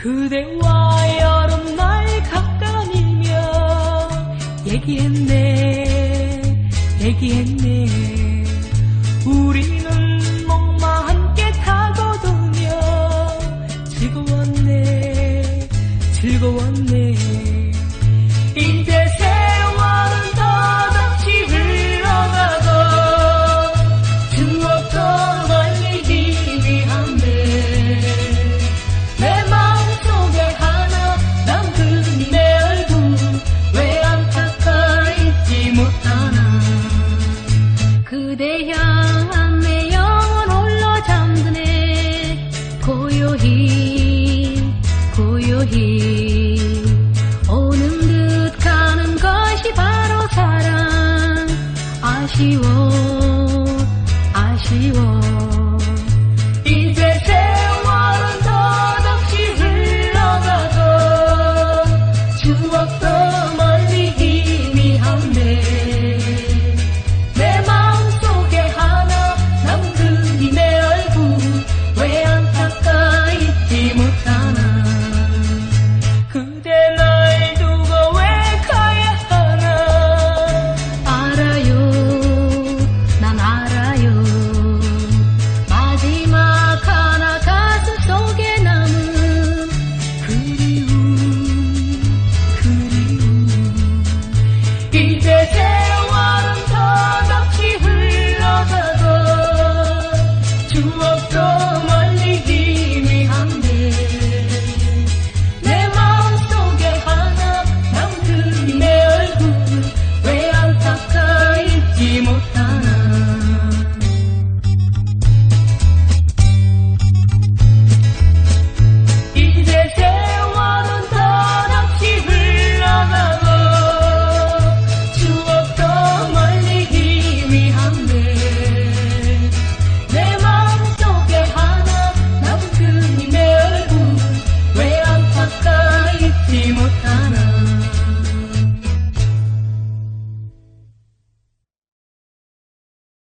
그대와 여름날 가까이며 얘기했네 얘기했네. 우리는 목마 함께 타고도며 즐거웠네 즐거웠네. 그대 향한 내 영혼 홀로 잠드네. 고요히 고요히. 오는 듯 가는 것이 바로 사랑. 아쉬워 아쉬워